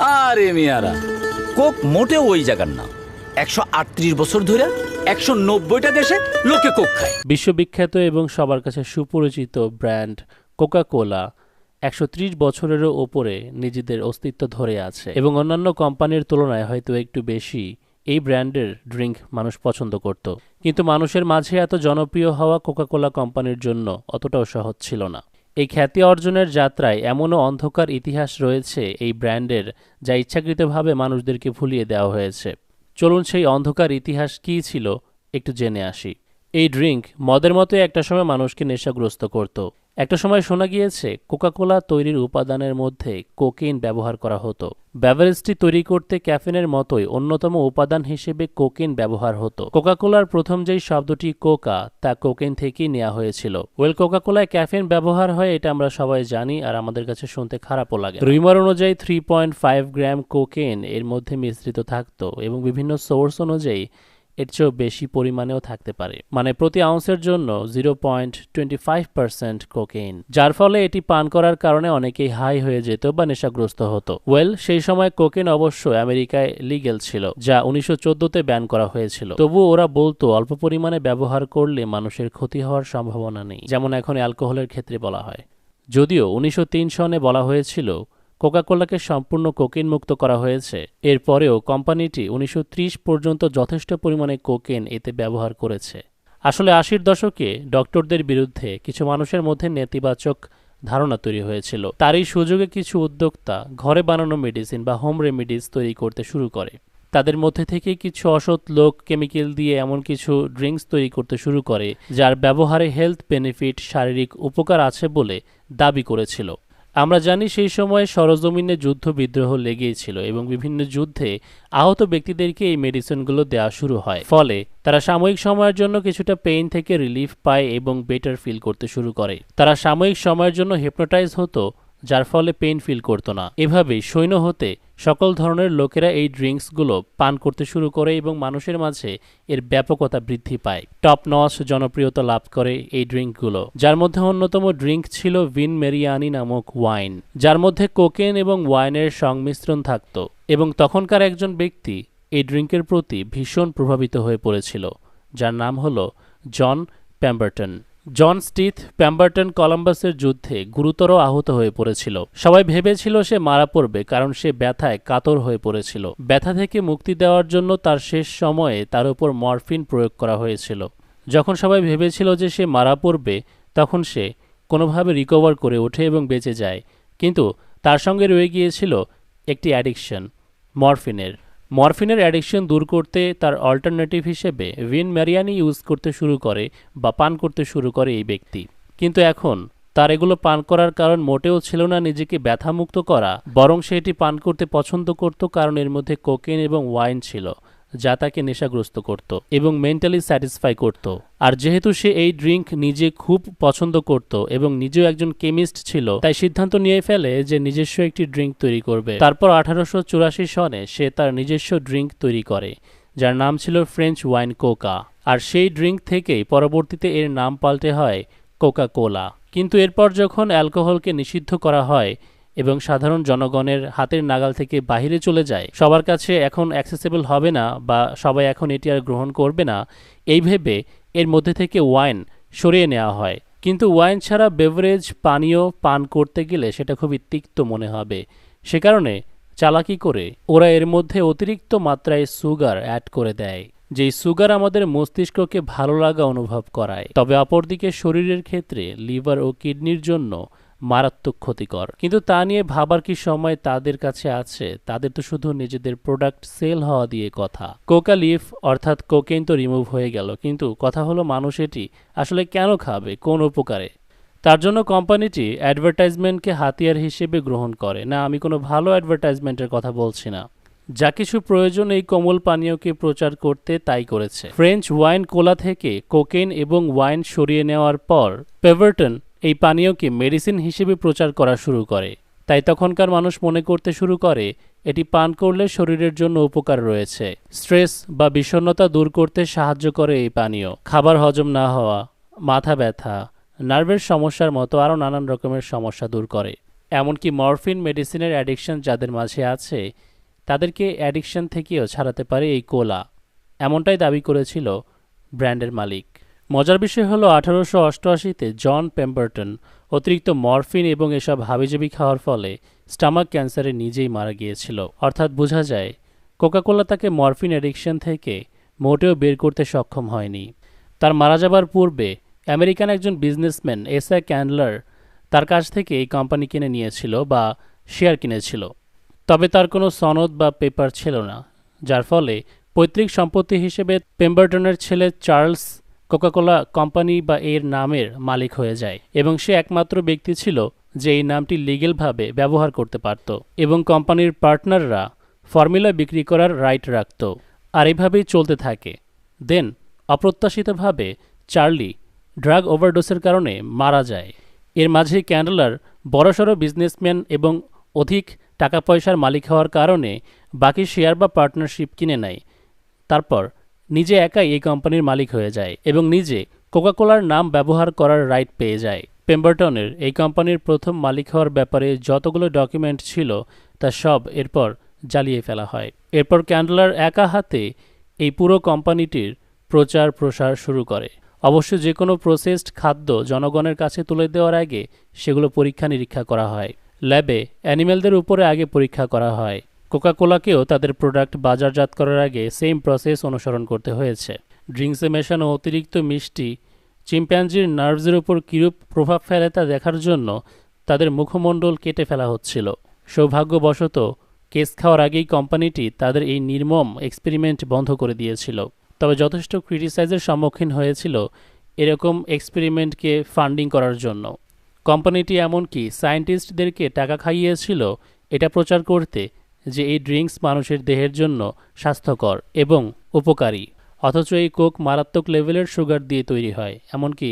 আরে মিয়ারা, কোক মোটেও ওই জায়গার না। একশো আটত্রিশ বছর ধরে একশো নব্বইটা দেশে লোকে কোক খায়। বিশ্ববিখ্যাত এবং সবার কাছে সুপরিচিত ব্র্যান্ড কোকা কোলা একশো ত্রিশ বছরেরও ওপরে নিজেদের অস্তিত্ব ধরে আছে। এবং অন্যান্য কোম্পানির তুলনায় হয়তো একটু বেশি এই ব্র্যান্ডের ড্রিঙ্ক মানুষ পছন্দ করত। কিন্তু মানুষের মাঝে এত জনপ্রিয় হওয়া কোকা কোলা কোম্পানির জন্য অতটাও সহজ ছিল না। এই খ্যাতি অর্জনের যাত্রায় এমনও অন্ধকার ইতিহাস রয়েছে এই ব্র্যান্ডের, যা ইচ্ছাকৃতভাবে মানুষদেরকে ভুলিয়ে দেওয়া হয়েছে। চলুন সেই অন্ধকার ইতিহাস কী ছিল, একটু জেনে আসি। এই ড্রিঙ্ক মদের মতোই একটা সময় মানুষকে নেশাগ্রস্ত করত। একটা সময় শোনা গিয়েছে, কোকাকোলা তৈরির উপাদানের মধ্যে কোকেইন ব্যবহার করা হতো। ব্যাভারেজটি তৈরি করতে ক্যাফিনের মতোই অন্যতম উপাদান হিসেবে কোকেইন ব্যবহার হতো। কোকাকোলার প্রথম যেই শব্দটি কোকা, তা কোকেইন থেকেই নেওয়া হয়েছিল। ওয়েল, কোকাকোলায় ক্যাফিন ব্যবহার হয়, এটা আমরা সবাই জানি আর আমাদের কাছে শুনতে খারাপও লাগে। রুইমার অনুযায়ী three point five gram cocaine এর মধ্যে মিশ্রিত থাকতো এবং বিভিন্ন সোর্স অনুযায়ী এর চেয়েও বেশি পরিমাণেও থাকতে পারে। মানে প্রতি আউন্সের জন্য zero point twenty five percent cocaine যার ফলে এটি পান করার কারণে অনেকেই হাই হয়ে যেত বা নেশাগ্রস্ত হতো। ওয়েল সেই সময় কোকেন অবশ্য আমেরিকায় লিগেল ছিল, যা উনিশশো চোদ্দতে ব্যান করা হয়েছিল। তবু ওরা বলতো, অল্প পরিমাণে ব্যবহার করলে মানুষের ক্ষতি হওয়ার সম্ভাবনা নেই, যেমন এখন অ্যালকোহলের ক্ষেত্রে বলা হয়। যদিও উনিশশো তিন সনে বলা হয়েছিল কোকাকোলাকে সম্পূর্ণ কোকেন মুক্ত করা হয়েছে। এরপরেও কোম্পানিটি উনিশশো ত্রিশ পর্যন্ত যথেষ্ট পরিমাণে কোকেন এতে ব্যবহার করেছে। আসলে আশির দশকে ডক্টরদের বিরুদ্ধে কিছু মানুষের মধ্যে নেতিবাচক ধারণা তৈরি হয়েছিল। তারই সুযোগে কিছু উদ্যোক্তা ঘরে বানানো মেডিসিন বা হোম রেমিডিস তৈরি করতে শুরু করে। তাদের মধ্যে থেকে কিছু অসৎ লোক কেমিক্যাল দিয়ে এমন কিছু ড্রিঙ্কস তৈরি করতে শুরু করে, যার ব্যবহারে হেলথ বেনিফিট শারীরিক উপকার আছে বলে দাবি করেছিল। আমরা জানি সেই সময় সরজমিনে যুদ্ধ বিদ্রোহ লেগেই ছিল এবং বিভিন্ন যুদ্ধে আহত ব্যক্তিদেরকে এই মেডিসিনগুলো দেওয়া শুরু হয়। ফলে তারা সাময়িক সময়ের জন্য কিছুটা পেইন থেকে রিলিফ পায় এবং বেটার ফিল করতে শুরু করে। তারা সাময়িক সময়ের জন্য হেপনোটাইজ হতো যার ফলে পেইন ফিল করতো না। এভাবেই সৈন্য হতে সকল ধরনের লোকেরা এই ড্রিঙ্কসগুলো পান করতে শুরু করে এবং মানুষের মাঝে এর ব্যাপকতা বৃদ্ধি পায়। টপ নস জনপ্রিয়তা লাভ করে এই ড্রিঙ্কগুলো, যার মধ্যে অন্যতম ড্রিঙ্ক ছিল ভিন মেরিয়ানি নামক ওয়াইন, যার মধ্যে কোকেন এবং ওয়াইনের সংমিশ্রণ থাকত এবং তখনকার একজন ব্যক্তি এই ড্রিঙ্কের প্রতি ভীষণ প্রভাবিত হয়ে পড়েছিল, যার নাম হলো জন প্যাম্বার্টন। জন স্টিথ প্যাম্বার্টন কলাম্বাসের যুদ্ধে গুরুতর আহত হয়ে পড়েছিল। সবাই ভেবেছিল সে মারা পড়বে কারণ সে ব্যথায় কাতর হয়ে পড়েছিল। ব্যথা থেকে মুক্তি দেওয়ার জন্য তার শেষ সময়ে তার উপর মরফিন প্রয়োগ করা হয়েছিল। যখন সবাই ভেবেছিল যে সে মারা পড়বে, তখন সে কোনোভাবে রিকভার করে ওঠে এবং বেঁচে যায়। কিন্তু তার সঙ্গে রয়ে গিয়েছিল একটি অ্যাডিকশন, মরফিনের। মরফিনের অ্যাডিকশন দূর করতে তার অল্টারনেটিভ হিসেবে ভিন ম্যারিয়ানি ইউজ করতে শুরু করে বা পান করতে শুরু করে এই ব্যক্তি। কিন্তু এখন, তার এগুলো পান করার কারণ মোটেও ছিল না নিজেকে ব্যথামুক্ত করা, বরং সে এটি পান করতে পছন্দ করত কারণ এর মধ্যে কোকেন এবং ওয়াইন ছিল। যা তাকে নেশাগ্রস্ত করত এবং মেন্টালি স্যাটিসফাই করত। আর যেহেতু সে এই ড্রিঙ্ক নিজে খুব পছন্দ করত এবং নিজেও একজন কেমিস্ট ছিল, তাই সিদ্ধান্ত নিয়ে ফেলে যে নিজস্ব একটি ড্রিঙ্ক তৈরি করবে। তারপর আঠারোশো চুরাশি সনে সে তার নিজস্ব ড্রিঙ্ক তৈরি করে, যার নাম ছিল ফ্রেঞ্চ ওয়াইন কোকা আর সেই ড্রিঙ্ক থেকেই পরবর্তীতে এর নাম পাল্টে হয় কোকা কোলা কিন্তু এরপর যখন অ্যালকোহলকে নিষিদ্ধ করা হয় এবং সাধারণ জনগণের হাতের নাগাল থেকে বাহিরে চলে যায়। সবার কাছে এখন অ্যাক্সেসেবল হবে না বা সবাই এখন এটি আর গ্রহণ করবে না, এই ভেবে এর মধ্যে থেকে ওয়াইন সরিয়ে নেওয়া হয়। কিন্তু ওয়াইন ছাড়া বেভারেজ পানীয় পান করতে গেলে সেটা খুবই তিক্ত মনে হবে। সে কারণে চালাকি করে ওরা এর মধ্যে অতিরিক্ত মাত্রায় সুগার অ্যাড করে দেয়, যেই সুগার আমাদের মস্তিষ্ককে ভালো লাগা অনুভব করায়। তবে অপরদিকে শরীরের ক্ষেত্রে লিভার ও কিডনির জন্য মারাত্মক ক্ষতিকর। কিন্তু তা নিয়ে ভাবার কি সময় তাদের কাছে আছে? তাদের তো শুধু নিজেদের প্রোডাক্ট সেল হওয়া দিয়ে কথা। কোকা লিফ অর্থাৎ কোকেন তো রিমুভ হয়ে গেল। কিন্তু কথা হলো মানুষ এটি আসলে কেন খাবে? কোন উপকারে? তার জন্য কোম্পানিটি অ্যাডভার্টাইজমেন্টকে হাতিয়ার হিসেবে গ্রহণ করে। না, আমি কোনো ভালো অ্যাডভার্টাইজমেন্টের কথা বলছি না। যা কিছু প্রয়োজন এই কোমল পানীয়কে প্রচার করতে তাই করেছে। ফ্রেঞ্চ ওয়াইন কোলা থেকে কোকেন এবং ওয়াইন সরিয়ে নেওয়ার পর পেভারটন এই পানীয়কে মেডিসিন হিসেবে প্রচার করা শুরু করে। তাই তখনকার মানুষ মনে করতে শুরু করে, এটি পান করলে শরীরের জন্য উপকার রয়েছে। স্ট্রেস বা বিষণ্ণতা দূর করতে সাহায্য করে এই পানীয়। খাবার হজম না হওয়া, মাথা ব্যথা, নার্ভের সমস্যার মতো আরও নানান রকমের সমস্যা দূর করে। এমনকি মরফিন মেডিসিনের অ্যাডিকশন যাদের মাঝে আছে, তাদেরকে অ্যাডিকশন থেকেও ছাড়াতে পারে এই কোলা। এমনটাই দাবি করেছিল ব্র্যান্ডের মালিক। মজার বিষয় হলো আঠারোশো অষ্টআশিতে জন পেম্বারটন অতিরিক্ত মরফিন এবং এসব হাবিজাবি খাওয়ার ফলে স্টামাক ক্যান্সারে নিজেই মারা গিয়েছিল। অর্থাৎ বোঝা যায়, কোকাকোলা তাকে মরফিন অ্যাডিকশন থেকে মোটেও বের করতে সক্ষম হয়নি। তার মারা যাবার পূর্বে আমেরিকান একজন বিজনেসম্যান এসা ক্যান্ডলার তার কাছ থেকে এই কোম্পানি কিনে নিয়েছিল বা শেয়ার কিনেছিল। তবে তার কোনো সনদ বা পেপার ছিল না, যার ফলে পৈতৃক সম্পত্তি হিসেবে পেম্বারটনের ছেলে চার্লস কোকাকোলা কোম্পানি বা এর নামের মালিক হয়ে যায় এবং সে একমাত্র ব্যক্তি ছিল যে এই নামটি লিগেলভাবে ব্যবহার করতে পারত এবং কোম্পানির পার্টনাররা ফর্মুলা বিক্রি করার রাইট রাখত আর এভাবেই চলতে থাকে। দেন অপ্রত্যাশিতভাবে চার্লি ড্রাগ ওভারডোসের কারণে মারা যায়। এর মাঝে ক্যান্ডলার বড়সড় বিজনেসম্যান এবং অধিক টাকা পয়সার মালিক হওয়ার কারণে বাকি শেয়ার বা পার্টনারশিপ কিনে নেয়। তারপর নিজে একাই এই কোম্পানির মালিক হয়ে যায় এবং নিজে কোকাকোলার নাম ব্যবহার করার রাইট পেয়ে যায়। পেম্বারটনের এই কোম্পানির প্রথম মালিক হওয়ার ব্যাপারে যতগুলো ডকুমেন্ট ছিল, তা সব এরপর জ্বালিয়ে ফেলা হয়। এরপর ক্যান্ডলার একা হাতে এই পুরো কোম্পানিটির প্রচার প্রসার শুরু করে। অবশ্য যে কোনো প্রসেসড খাদ্য জনগণের কাছে তুলে দেওয়ার আগে সেগুলো পরীক্ষা নিরীক্ষা করা হয়। ল্যাবে অ্যানিমেলদের উপরে আগে পরীক্ষা করা হয়। কোকাকোলাকেও তাদের প্রোডাক্ট বাজারজাত করার আগে সেম প্রসেস অনুসরণ করতে হয়েছে। ড্রিঙ্কসে মেশানো অতিরিক্ত মিষ্টি চিম্প্যাঞ্জির নার্ভসের উপর কীরূপ প্রভাব ফেলে তা দেখার জন্য তাদের মুখমণ্ডল কেটে ফেলা হচ্ছিল। সৌভাগ্যবশত কেস খাওয়ার আগেই কোম্পানিটি তাদের এই নির্মম এক্সপেরিমেন্ট বন্ধ করে দিয়েছিল। তবে যথেষ্ট ক্রিটিসাইজের সম্মুখীন হয়েছিল এরকম এক্সপেরিমেন্টকে ফান্ডিং করার জন্য। কোম্পানিটি এমনকি সায়েন্টিস্টদেরকে টাকা খাইয়েছিল, এটা প্রচার করতে যে এই ড্রিঙ্কস মানুষের দেহের জন্য স্বাস্থ্যকর এবং উপকারী। অথচ এই কোক মারাত্মক লেভেলের সুগার দিয়ে তৈরি হয়, এমনকি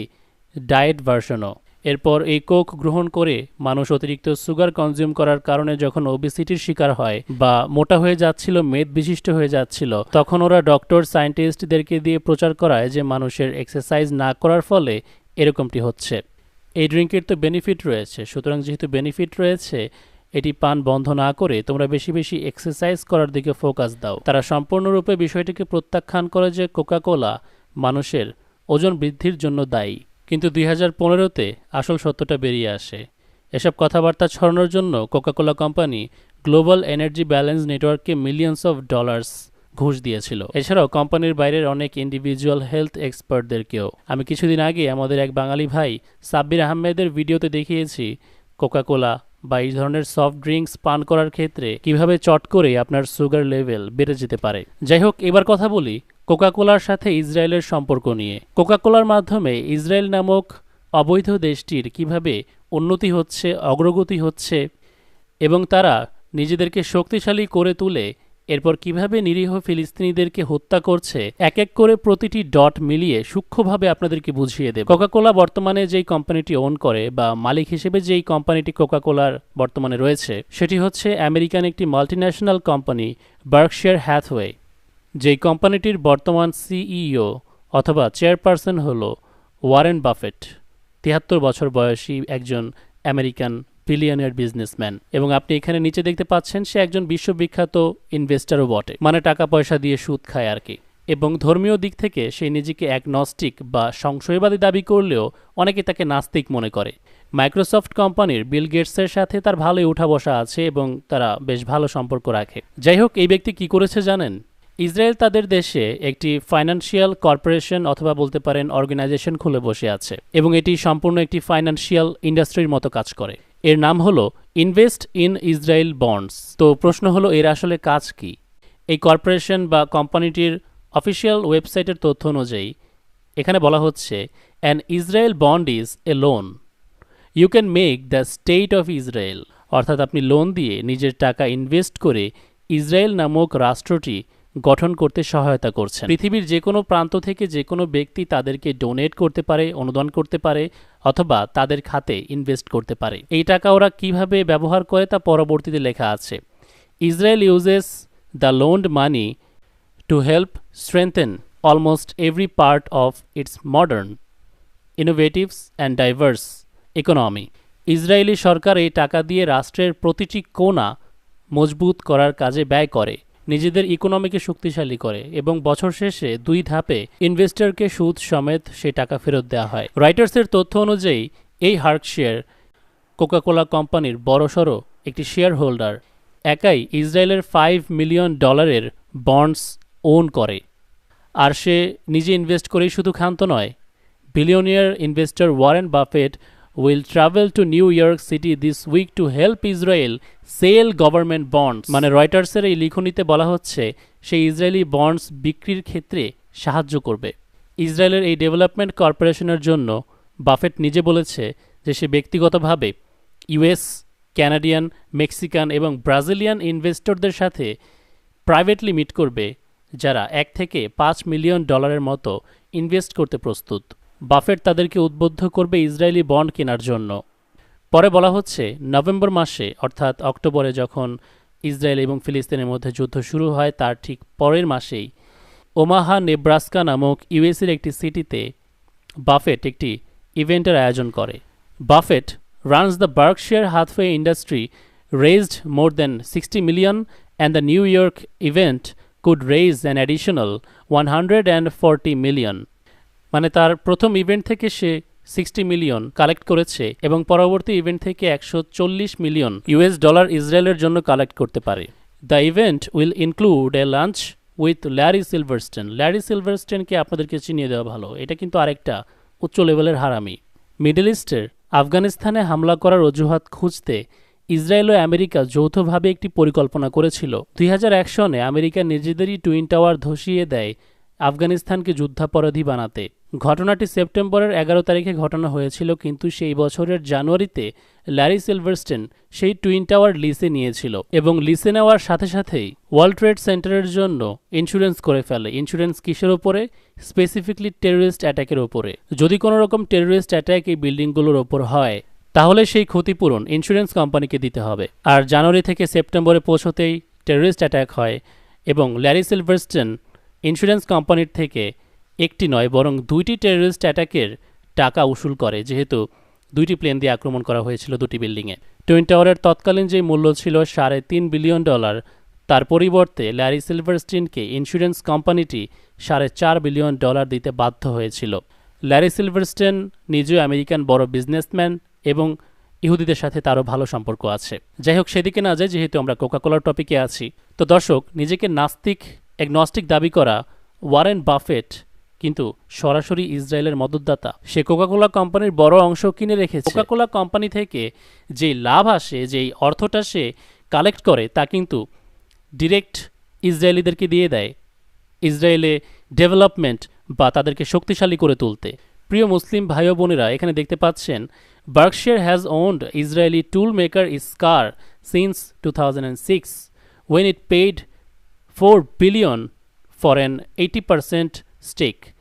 ডায়েট ভার্সনও। এরপর এই কোক গ্রহণ করে মানুষ অতিরিক্ত সুগার কনজিউম করার কারণে যখন ওবিসিটির শিকার হয় বা মোটা হয়ে যাচ্ছিল, মেদ বিশিষ্ট হয়ে যাচ্ছিল, তখন ওরা ডক্টর, সায়েন্টিস্টদেরকে দিয়ে প্রচার করায় যে মানুষের এক্সারসাইজ না করার ফলে এরকমটি হচ্ছে। এই ড্রিঙ্কের তো বেনিফিট রয়েছে, সুতরাং যেহেতু বেনিফিট রয়েছে এটি পান বন্ধ না করে তোমরা বেশি বেশি এক্সারসাইজ করার দিকে ফোকাস দাও। তারা সম্পূর্ণরূপে বিষয়টিকে প্রত্যাখ্যান করে যে কোকাকোলা মানুষের ওজন বৃদ্ধির জন্য দায়ী। কিন্তু দুই হাজার পনেরোতে আসল সত্যটা বেরিয়ে আসে। এসব কথাবার্তা ছড়ানোর জন্য Coca Cola company global energy balance নেটওয়ার্ককে মিলিয়নস অফ ডলার্স ঘুষ দিয়েছিল। এছাড়াও কোম্পানির বাইরের অনেক ইন্ডিভিজুয়াল হেলথ এক্সপার্টদেরকেও। আমি কিছুদিন আগে আমাদের এক বাঙালি ভাই সাব্বির আহমেদের ভিডিওতে দেখিয়েছি কোকাকোলা বা এই ধরনের সফট ড্রিঙ্কস পান করার ক্ষেত্রে কীভাবে চট করে আপনার সুগার লেভেল বেড়ে যেতে পারে? যাই হোক, এবার কথা বলি কোকাকোলার সাথে ইসরায়েলের সম্পর্ক নিয়ে। কোকাকোলার মাধ্যমে ইসরায়েল নামক অবৈধ দেশটির কীভাবে উন্নতি হচ্ছে, অগ্রগতি হচ্ছে এবং তারা নিজেদেরকে শক্তিশালী করে তুলে এরপর কীভাবে নিরীহ ফিলিস্তিনিদেরকে হত্যা করছে এক এক করে প্রতিটি ডট মিলিয়ে সূক্ষ্মভাবে আপনাদেরকে বুঝিয়ে দেবে। কোকাকোলা বর্তমানে যেই কোম্পানিটি ওন করে বা মালিক হিসেবে যেই কোম্পানিটি কোকাকোলার বর্তমানে রয়েছে, সেটি হচ্ছে আমেরিকান একটি মাল্টিন্যাশনাল কোম্পানি বার্কশেয়ার হ্যাথওয়ে যেই কোম্পানিটির বর্তমান সিইও অথবা চেয়ারপারসন হল ওয়ারেন বাফেট তিয়াত্তর বছর বয়সী একজন আমেরিকান বিলিয়নের বিজনেসম্যান এবং আপনি এখানে নিচে দেখতে পাচ্ছেন সে একজন বিশ্ববিখ্যাত ইনভেস্টারও বটে। মানে টাকা পয়সা দিয়ে সুদ খায় আর কি। এবং ধর্মীয় দিক থেকে সে নিজেকে অ্যাগনস্টিক বা সংশয়বাদী দাবি করলেও অনেকে তাকে নাস্তিক মনে করে। মাইক্রোসফট কোম্পানির বিল গেটসের সাথে তার ভালোই উঠা বসা আছে এবং তারা বেশ ভালো সম্পর্ক রাখে। যাই হোক, এই ব্যক্তি কি করেছে জানেন? ইসরায়েল তাদের দেশে একটি ফাইন্যান্সিয়াল কর্পোরেশন অথবা বলতে পারেন অর্গানাইজেশন খুলে বসে আছে এবং এটি সম্পূর্ণ একটি ফাইন্যান্সিয়াল ইন্ডাস্ট্রির মতো কাজ করে। এর নাম হলো ইনভেস্ট ইন ইসরায়েল বন্ডস তো প্রশ্ন হলো, এর আসলে কাজ কি? এই কর্পোরেশন বা কোম্পানিটির অফিসিয়াল ওয়েবসাইটের তথ্য অনুযায়ী, এখানে বলা হচ্ছে an Israel bond is a loan you can make the state of Israel অর্থাৎ আপনি লোন দিয়ে নিজের টাকা ইনভেস্ট করে ইসরায়েল নামক রাষ্ট্রটি গঠন করতে সহায়তা করছেন। পৃথিবীর যে কোনো প্রান্ত থেকে যে কোনো ব্যক্তি তাদেরকে ডোনেট করতে পারে, অনুদান করতে পারে, অথবা তাদের খাতে ইনভেস্ট করতে পারে। এই টাকা ওরা কীভাবে ব্যবহার করে তা পরবর্তীতে লেখা আছে। Israel uses the loaned money to help strengthen almost every part of its modern innovatives and diverse economy Israeli সরকার এই টাকা দিয়ে রাষ্ট্রের প্রতিটি কোনা মজবুত করার কাজে ব্যয় করে। নিজেদের ইকোনমিকে শক্তিশালী করে এবং বছর শেষে দুই ধাপে ইনভেস্টরকে সুদ সমেত সেই টাকা ফেরত দেওয়া হয়। রাইটার্সের তথ্য অনুযায়ী, এই হার্কশেয়ার কোকাকোলা কোম্পানির বড়সড় একটি শেয়ার হোল্ডার একাই ইসরায়েলের ফাইভ মিলিয়ন ডলারের বন্ডস ওন করে। আর সে নিজে ইনভেস্ট করেই শুধু ক্ষান্ত নয় billionaire investor Warren Buffett will travel to New York city this week to help Israel sell government bonds মানে রয়টার্সের এই লিখনিতে বলা হচ্ছে সেই ইসরায়েলি বন্ডস বিক্রির ক্ষেত্রে সাহায্য করবে। ইসরায়েলের এই ডেভেলপমেন্ট কর্পোরেশনের জন্য বাফেট নিজে বলেছে যে সে ব্যক্তিগতভাবে ইউএস ক্যানাডিয়ান মেক্সিকান এবং ব্রাজিলিয়ান ইনভেস্টরদের সাথে প্রাইভেটলি মিট করবে, যারা এক থেকে পাঁচ মিলিয়ন ডলারের মতো ইনভেস্ট করতে প্রস্তুত। বাফেট তাদেরকে উদ্বুদ্ধ করবে ইসরায়েলি বন্ড কেনার জন্য। পরে বলা হচ্ছে, নভেম্বর মাসে, অর্থাৎ অক্টোবরে যখন ইসরায়েল এবং ফিলিস্তিনের মধ্যে যুদ্ধ শুরু হয়, তার ঠিক পরের মাসেই ওমাহা নেব্রাস্কা নামক ইউএসের একটি সিটিতে বাফেট একটি ইভেন্টের আয়োজন করে। Buffett runs the Berkshire Hathaway industry raised more than sixty million and the New York event could raise an additional one hundred and forty million মানে তার প্রথম ইভেন্ট থেকে সে সিক্সটি মিলিয়ন কালেক্ট করেছে এবং পরবর্তী ইভেন্ট থেকে একশো চল্লিশ মিলিয়ন ইউএস ডলার ইসরায়েলের জন্য কালেক্ট করতে পারে। The event will include a lunch with Larry Silverstein Larry সিলভারস্টেনকে আপনাদেরকে চিনিয়ে দেওয়া ভালো। এটা কিন্তু আরেকটা উচ্চ লেভেলের হারামি। মিডল ইস্টের আফগানিস্তানে হামলা করার অজুহাত খুঁজতে ইসরায়েল ও আমেরিকা যৌথভাবে একটি পরিকল্পনা করেছিল। দুই হাজার এক সনে আমেরিকা নিজেদেরই টুইন টাওয়ার ধসিয়ে দেয় আফগানিস্তানকে যুদ্ধাপরাধী বানাতে। ঘটনাটি সেপ্টেম্বরের এগারো তারিখে ঘটনা হয়েছিল, কিন্তু সেই বছরের জানুয়ারিতে ল্যারি সিলভারস্টেন সেই টুইন টাওয়ার লিসে নিয়েছিল এবং লিসে নেওয়ার সাথে সাথেই ওয়ার্ল্ড ট্রেড সেন্টারের জন্য ইন্স্যুরেন্স করে ফেলে। ইন্স্যুরেন্স কিসের ওপরে? স্পেসিফিকলি টেররিস্ট অ্যাটাকের ওপরে। যদি কোনো রকম টেররিস্ট অ্যাটাক এই বিল্ডিংগুলোর ওপর হয়, তাহলে সেই ক্ষতিপূরণ ইন্স্যুরেন্স কোম্পানিকে দিতে হবে। আর জানুয়ারি থেকে সেপ্টেম্বরে পৌঁছতেই টেররিস্ট অ্যাটাক হয় এবং ল্যারি সিলভারস্টেন ইন্স্যুরেন্স কোম্পানির থেকে একটি নয়, বরং দুইটি টেররিস্ট অ্যাটাকের টাকা উসুল করে, যেহেতু দুইটি প্লেন দিয়ে আক্রমণ করা হয়েছিল দুটি বিল্ডিংয়ে টুইন টাওয়ারের তৎকালীন যে মূল্য ছিল সাড়ে তিন বিলিয়ন ডলার তার পরিবর্তে ল্যারি সিলভারস্টিনকে ইন্স্যুরেন্স কোম্পানিটি সাড়ে চার বিলিয়ন ডলার দিতে বাধ্য হয়েছিল। ল্যারি সিলভারস্টেন নিজেও আমেরিকান বড় বিজনেসম্যান এবং ইহুদিদের সাথে তারও ভালো সম্পর্ক আছে। যাই হোক, সেদিকে না যায় যেহেতু আমরা কোকাকোলার টপিকে আছি। তো দর্শক, নিজেকে নাস্তিক এগনস্টিক দাবি করা ওয়ারেন বাফেট কিন্তু সরাসরি ইসরায়েলের মদতদাতা। সে কোকাকোলা কোম্পানির বড় অংশ কিনে রেখেছে। কোকাকোলা কোম্পানি থেকে যেই লাভ আসে, যেই অর্থটা সে কালেক্ট করে, তা কিন্তু ডিরেক্ট ইসরায়েলিদেরকে দিয়ে দেয়। ইসরায়েলে ডেভেলপমেন্ট বা তাদেরকে শক্তিশালী করে তুলতে। প্রিয় মুসলিম ভাই বোনেরা, এখানে দেখতে পাচ্ছেন Berkshire has owned Israeli tool maker Iscar since two thousand and six when it paid four billion for an eighty percent stake.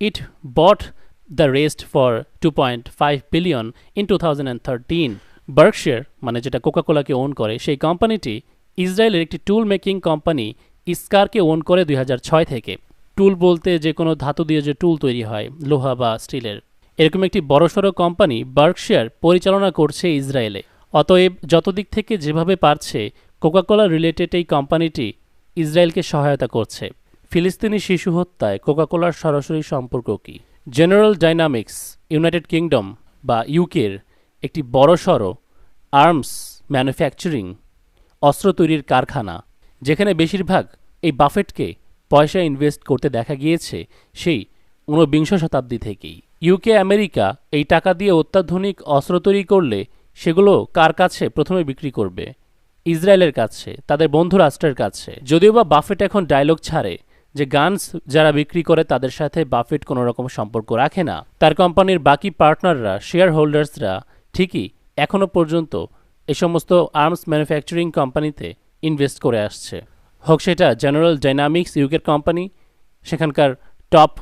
It bought the rest for 2.5 billion in 2013. Berkshire মানে যেটা কোকাকোলাকে ওন করে, সেই কোম্পানিটি ইসরায়েলের একটি tool making company ইস্কারকে own করে দুই হাজার ছয় থেকে টুল বলতে যে কোনো ধাতু দিয়ে যে টুল তৈরি হয়, লোহা বা স্টিলের এরকম একটি বড়সড় কোম্পানি বার্কশেয়ার পরিচালনা করছে ইসরায়েলে অতএব যত দিক থেকে যেভাবে পারছে কোকাকোলা রিলেটেড এই কোম্পানিটি ইসরায়েলকে সহায়তা করছে। ফিলিস্তিনি শিশু হত্যায় কোকাকোলার সরাসরি সম্পর্ক কি? জেনারেল ডাইনামিক্স, ইউনাইটেড কিংডম বা ইউকের একটি বড়সড় আর্মস ম্যানুফ্যাকচারিং অস্ত্র তৈরির কারখানা, যেখানে বেশিরভাগ এই বাফেটকে পয়সা ইনভেস্ট করতে দেখা গিয়েছে সেই ঊনবিংশ শতাব্দী থেকেই। ইউকে, আমেরিকা এই টাকা দিয়ে অত্যাধুনিক অস্ত্র তৈরি করলে সেগুলো কার কাছে প্রথমে বিক্রি করবে? ইসরায়েলের কাছে, তাদের বন্ধু রাষ্ট্রের কাছে। যদিও বা বাফেট এখন ডায়লগ ছাড়ে যে গানস যারা বিক্রি করে তাদের সাথে বাফেট কোনো রকম সম্পর্ক রাখে না। তার কোম্পানির বাকি পার্টনাররা শেয়ার হোল্ডার্সরা ঠিকই এখনও পর্যন্ত এ সমস্ত আর্মস ম্যানুফ্যাকচারিং কোম্পানিতে ইনভেস্ট করে আসছে। হোক সেটা জেনারেল ডাইনামিক্স ইউকের কোম্পানি সেখানকার টপ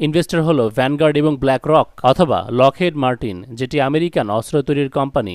ইনভেস্টর হলো ভ্যানগার্ড এবং ব্ল্যাক রক অথবা লকহেড মার্টিন যেটি আমেরিকান অস্ত্র তৈরির কোম্পানি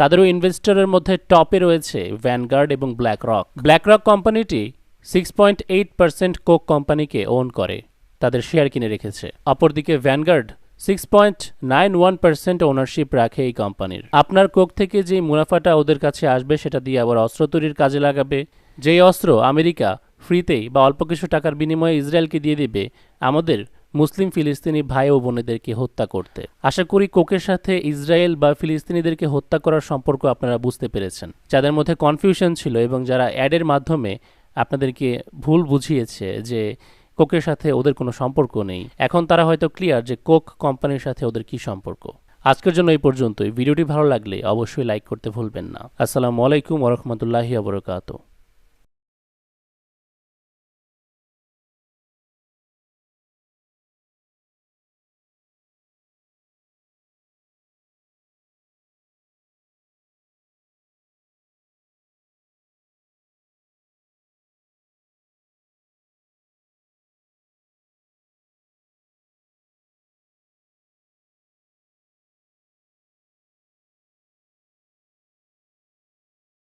তাদেরও ইনভেস্টরের মধ্যে টপে রয়েছে ভ্যানগার্ড এবং ব্ল্যাক রক ব্ল্যাক রক কোম্পানিটি six point eight percent Coke কোম্পানিকে ওন করে, তাদের শেয়ার কিনে রেখেছে। অপরদিকে Vanguard six point nine one percent ownership রাখে এই কোম্পানির। আপনার কোক থেকে যে মুনাফাটা ওদের কাছে আসবে, সেটা দিয়ে আবার অস্ত্র তৈরির কাজে লাগাবে। যেই অস্ত্র আমেরিকা ফ্রিতেই বা অল্প কিছু টাকার বিনিময়ে ইসরায়েলকে দিয়ে দেবে, আমাদের মুসলিম ফিলিস্তিনি ভাই ও বোনেদেরকে হত্যা করতে। আশা করি কোকের সাথে ইসরায়েল বা ফিলিস্তিনিদেরকে হত্যা করার সম্পর্ক আপনারা বুঝতে পেরেছেন। যাদের মধ্যে কনফিউশন ছিল এবং যারা অ্যাডের মাধ্যমে আপনাদেরকে ভুল বুঝিয়েছে যে কোকের সাথে ওদের কোনো সম্পর্ক নেই। এখন তারা হয়তো ক্লিয়ার যে কোক কোম্পানির সাথে ওদের কি সম্পর্ক। আজকের জন্য এই পর্যন্তই। ভিডিওটি ভালো লাগলে অবশ্যই লাইক করতে ভুলবেন না। আসসালামু আলাইকুম ওরহমতুল্লাহি আবরকাত